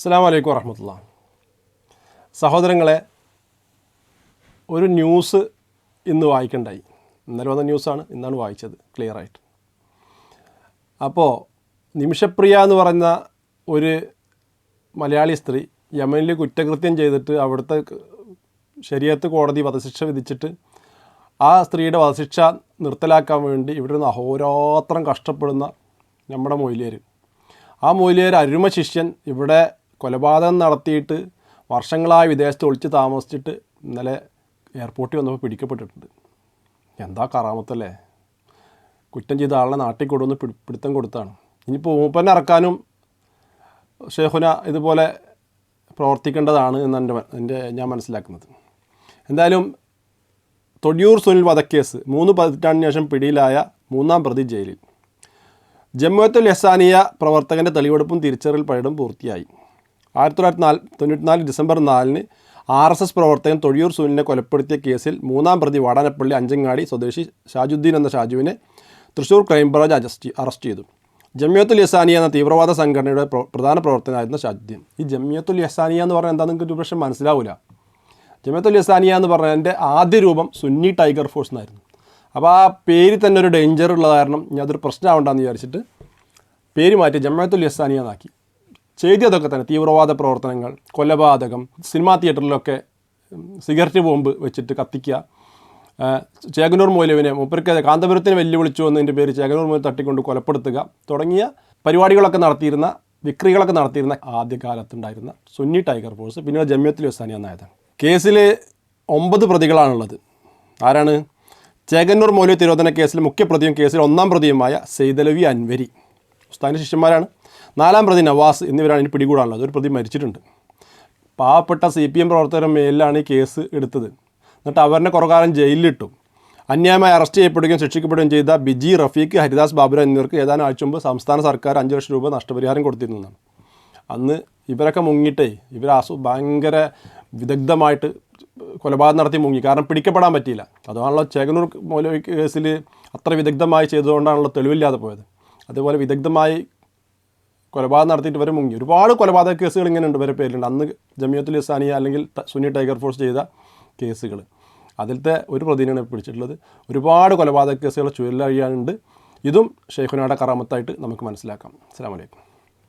അസ്സാം വലൈക്കും വറഹമത്തുള്ള. സഹോദരങ്ങളെ ഒരു ന്യൂസ് ഇന്ന് വായിക്കണ്ടായി. ഇന്നലെ വന്ന ന്യൂസാണ് ഇന്നാണ് വായിച്ചത് ക്ലിയറായിട്ട് അപ്പോൾ നിമിഷപ്രിയ എന്ന് പറയുന്ന ഒരു മലയാളി സ്ത്രീ യമനിൽ കുറ്റകൃത്യം ചെയ്തിട്ട് അവിടുത്തെ ശരിയത്ത് കോടതി വധശിക്ഷ വിധിച്ചിട്ട് ആ സ്ത്രീയുടെ വധശിക്ഷ നിർത്തലാക്കാൻ വേണ്ടി ഇവിടെ നിന്ന് അഹോരാത്രം കഷ്ടപ്പെടുന്ന നമ്മുടെ മൊയ്ലിയർ ആ മൂല്യർ അരുമ ശിഷ്യൻ ഇവിടെ കൊലപാതകം നടത്തിയിട്ട് വർഷങ്ങളായി വിദേശത്ത് ഒളിച്ച് താമസിച്ചിട്ട് ഇന്നലെ എയർപോർട്ടിൽ വന്നപ്പോൾ പിടിക്കപ്പെട്ടിട്ടുണ്ട്. എന്താ കറാമത്തല്ലേ? കുറ്റം ചെയ്ത ആളെ നാട്ടിൽ കൊണ്ടുവന്ന് പിടി പിടുത്തം കൊടുത്താണ്. ഇനിയിപ്പോൾ മൂപ്പനെ ഇറക്കാനും ഷെയ്ഖുന ഇതുപോലെ പ്രവർത്തിക്കേണ്ടതാണ് എന്നെ എന്റെ ഞാൻ മനസ്സിലാക്കുന്നത്. എന്തായാലും തൊടിയൂർ സുനിൽ വധക്കേസ് മൂന്ന് പതിറ്റാണ്ടിന് ശേഷം പിടിയിലായ മൂന്നാം പ്രതി ജയിലിൽ. ജമ്മുഅത്തുൽ യസാനിയ പ്രവർത്തകന്റെ തെളിവെടുപ്പും തിരിച്ചറിയൽ പരേഡും പൂർത്തിയായി. ആയിരത്തി തൊള്ളായിരത്തി നാല് തൊണ്ണൂറ്റിനാല് ഡിസംബർ നാലിന് ആർ എസ് എസ് പ്രവർത്തകൻ തൊഴിയൂർ സുനിലിനെ കൊലപ്പെടുത്തിയ കേസിൽ മൂന്നാം പ്രതി വാടാനപ്പള്ളി അഞ്ചങ്ങാടി സ്വദേശി ഷാജുദ്ദീൻ എന്ന ഷാജുവിനെ Thrissur crime branch adjust arrest ചെയ്തു. ജമിയത്തുൽ യസാനിയ എന്ന തീവ്രവാദ സംഘടനയുടെ പ്രധാന പ്രവർത്തകനായിരുന്ന ഷാജുദ്ദീൻ. ഈ ജമിയത്തുൽ യസാനിയ എന്ന് പറഞ്ഞാൽ എന്താണെന്ന് നിങ്ങൾക്ക് പക്ഷേ മനസ്സിലാവില്ല ജമിയത്തുൽ യസാനിയ എന്ന് പറഞ്ഞതിന്റെ ആദ്യ രൂപം സുന്നി ടൈഗർ ഫോഴ്സ് എന്നായിരുന്നു. അപ്പോൾ ആ പേര് തന്നെ ഒരു ഡേഞ്ചർ ഉള്ള കാരണം ഞാൻ അതൊരു പ്രശ്നമാവണ്ടെന്ന് വിചാരിച്ചിട്ട് പേര് മാറ്റി ജമ്മിയത്തുൽ യസാനിയ എന്നാക്കി. ചെയ്തി അതൊക്കെ തന്നെ തീവ്രവാദ പ്രവർത്തനങ്ങൾ കൊലപാതകം സിനിമാ തിയേറ്ററിലൊക്കെ സിഗരറ്റ് ബോംബ് വെച്ചിട്ട് കത്തിക്കുക. ചേകനൂർ മൗലവിനെ മൂപ്പർക്ക് കാന്തപുരത്തിന് വെല്ലുവിളിച്ചു എന്നതിന്റെ പേര് ചേകനൂർ മൗലവി തട്ടിക്കൊണ്ട് കൊലപ്പെടുത്തുക തുടങ്ങിയ പരിപാടികളൊക്കെ നടത്തിയിരുന്ന വിക്രികളൊക്കെ നടത്തിയിരുന്ന ആദ്യകാലത്തുണ്ടായിരുന്ന സുന്നി ടൈഗർ ഫോഴ്സ് പിന്നീട് ജമ്യത്തിൽ യസാനിയ എന്നായതാണ് കേസിൽ ഒമ്പത് പ്രതികളാണുള്ളത്. ആരാണ്? ചേകന്നൂർ മൗലവി തിരോധന കേസിൽ മുഖ്യപ്രതിയും കേസിൽ ഒന്നാം പ്രതിയുമായ സെയ്തലവി അൻവരി. ഉസ്താദിന്റെ ശിഷ്യന്മാരാണ്. നാലാം പ്രതി നവാസ് എന്നിവരാണ് ഇനി പിടികൂടാനുള്ളത്. ഒരു പ്രതി മരിച്ചിട്ടുണ്ട്. പാവപ്പെട്ട സി പി എം പ്രവർത്തകരുടെ മേലിലാണ് ഈ കേസ് എടുത്തത്. എന്നിട്ട് അവരുടെ കുറകാലം ജയിലിലിട്ടു. അന്യായമായി അറസ്റ്റ് ചെയ്യപ്പെടുകയും ശിക്ഷിക്കപ്പെടുകയും ചെയ്ത ബിജി റഫീഖ് ഹരിദാസ് ബാബുര എന്നിവർക്ക് ഏതാനും ആഴ്ച മുമ്പ് സംസ്ഥാന സർക്കാർ അഞ്ച് ലക്ഷം രൂപ നഷ്ടപരിഹാരം കൊടുത്തിരുന്നതാണ്. അന്ന് ഇവരൊക്കെ മുങ്ങിയിട്ടേ ഇവർ അസു ഭയങ്കര വിദഗ്ധമായിട്ട് കൊലപാതകം നടത്തി മുങ്ങി. കാരണം പിടിക്കപ്പെടാൻ പറ്റിയില്ല. അതുകൊണ്ടാണല്ലോ ചേകനൂർ മൗലവി കേസിൽ അത്ര വിദഗ്ധമായി ചെയ്തുകൊണ്ടാണല്ലോ തെളിവില്ലാതെ പോയത്. അതുപോലെ വിദഗ്ധമായി കൊലപാതകം നടത്തിയിട്ട് വരെ മുങ്ങി. ഒരുപാട് കൊലപാതക കേസുകൾ ഇങ്ങനെ ഉണ്ട് വരെ പേരിലുണ്ട്. അന്ന് ജമിയത്തുൽ ഇസ്ലാനിയ അല്ലെങ്കിൽ സുനി ടൈഗർ ഫോഴ്സ് ചെയ്ത കേസുകൾ അതിലത്തെ ഒരു പ്രതിനെയാണ് പിടിച്ചിട്ടുള്ളത്. ഒരുപാട് കൊലപാതക കേസുകൾ ചുഴലഴിയാനുണ്ട് ഇതും ഷെയ്ഖുനാട കറാമത്തായിട്ട് നമുക്ക് മനസ്സിലാക്കാം. അസ്സാം വലൈക്കും